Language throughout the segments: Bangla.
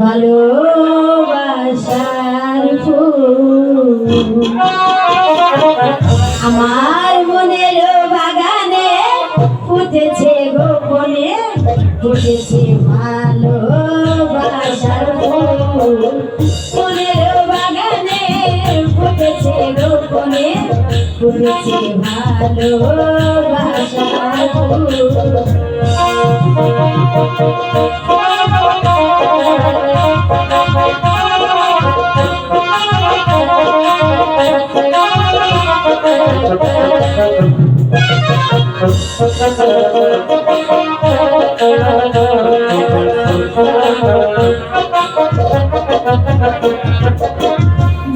ভালোবাসার ফুল। আমার মনের বাগানে ফুটেছে গোপনে, ফুটেছে ভালোবাসার ফুল। মনের বাগানে ফুটেছে গোপনে, ফুটেছে ভালোবাসার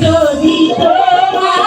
যদি তোমার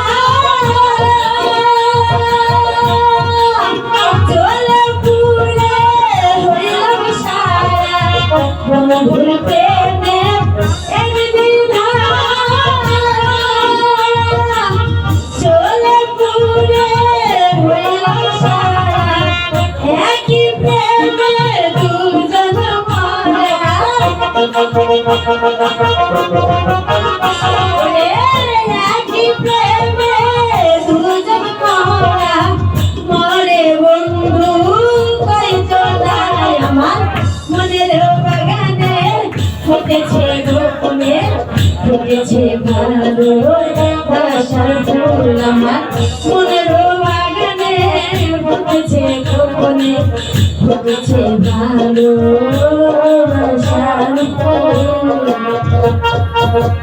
ফুটেছে ভালো বাসার ফুল আমার মনের বাগানে ফুটেছে গোপনে ফুটেছে ভালো বাসার ফুল